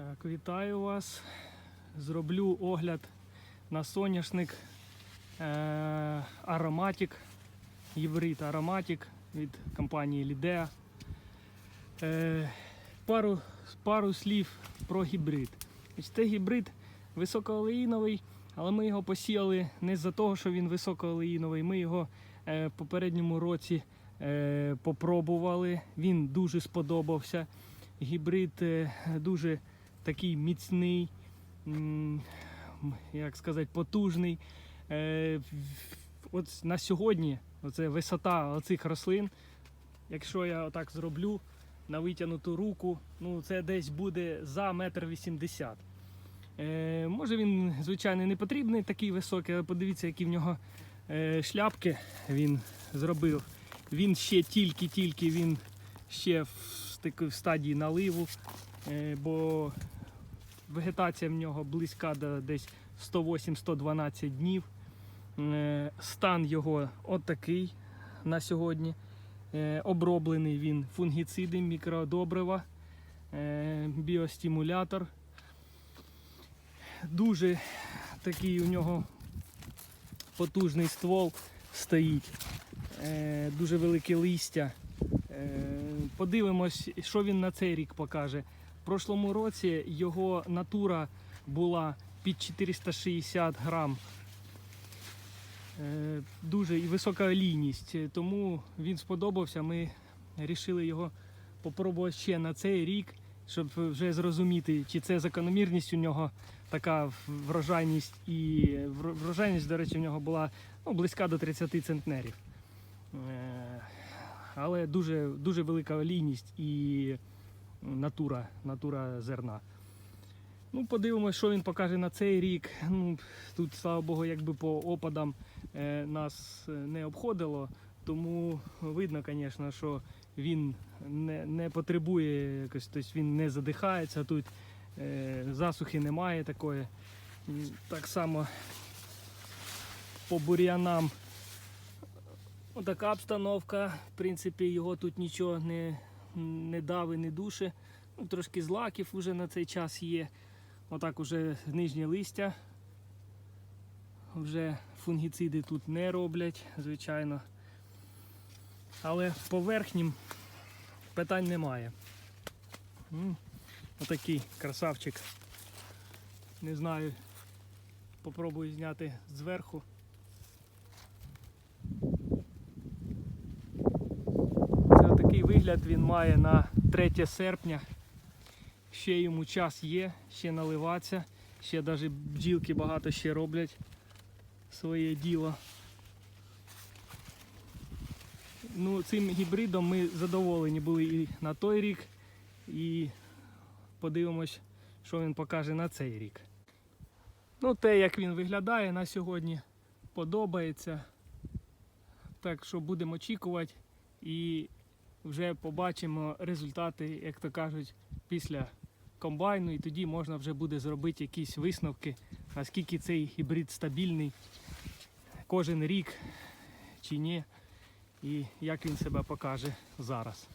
Так, вітаю вас. Зроблю огляд на соняшник е, Aromatic, гібрид Aromatic від компанії. Е, пару, пару слів про гібрид. Це гібрид високоолеїновий, але ми його посіяли не з-за того, що він високоолеїновий. Ми його е, в попередньому році е, попробували. Він дуже сподобався. Гібрид е, дуже такий міцний, як сказати, потужний. Е, От на сьогодні оце висота оцих рослин. Якщо я отак зроблю на витягнуту руку, ну це десь буде за метр вісімдесят. Е, може він, звичайно, не потрібний такий високий, але подивіться, які в нього е, шляпки він зробив. Він ще тільки-тільки він ще в, такій в стадії наливу, бо вегетація в нього близька до десь 108-112 днів. Е, Стан його отакий на сьогодні. Е, Оброблений він фунгіциди, мікродобрива, е, біостимулятор. Дуже такий у нього потужний ствол стоїть, е, дуже велике листя. Е, Подивимось, що він на цей рік покаже. Прошлому році його натура була під 460 грам. Е, Дуже висока олійність, тому він сподобався. Ми вирішили його попробувати ще на цей рік, щоб вже зрозуміти, чи це закономірність у нього така врожайність. І врожайність, до речі, в нього була ну, близька до 30 центнерів. Е, Але дуже, дуже велика олійність і натура, натура зерна. Ну, подивимось, що він покаже на цей рік. Ну, тут, слава Богу, якби по опадам е, нас е, не обходило, тому видно, звісно, що він не, не потребує якось, тобто він не задихається тут, е, засухи немає такої. Так само по бур'янам Отака обстановка. В принципі, його тут нічого не, не дави, не душе. Ну, трошки злаків вже на цей час є. Отак уже нижнє листя. Вже фунгіциди тут не роблять, звичайно. Але по верхнім питань немає. Отакий красавчик. Не знаю. Попробую зняти зверху. Це такий вигляд він має на 3 серпня. Ще йому час є, ще наливатися, ще навіть бджілки багато ще роблять своє діло. Ну, цим гібридом ми задоволені були і на той рік, і подивимось, що він покаже на цей рік. Ну, те, як він виглядає на сьогодні, подобається. Так що будемо очікувати і вже побачимо результати, як то кажуть, після комбайну, і тоді можна вже буде зробити якісь висновки, наскільки цей гібрид стабільний кожен рік чи ні, і як він себе покаже зараз.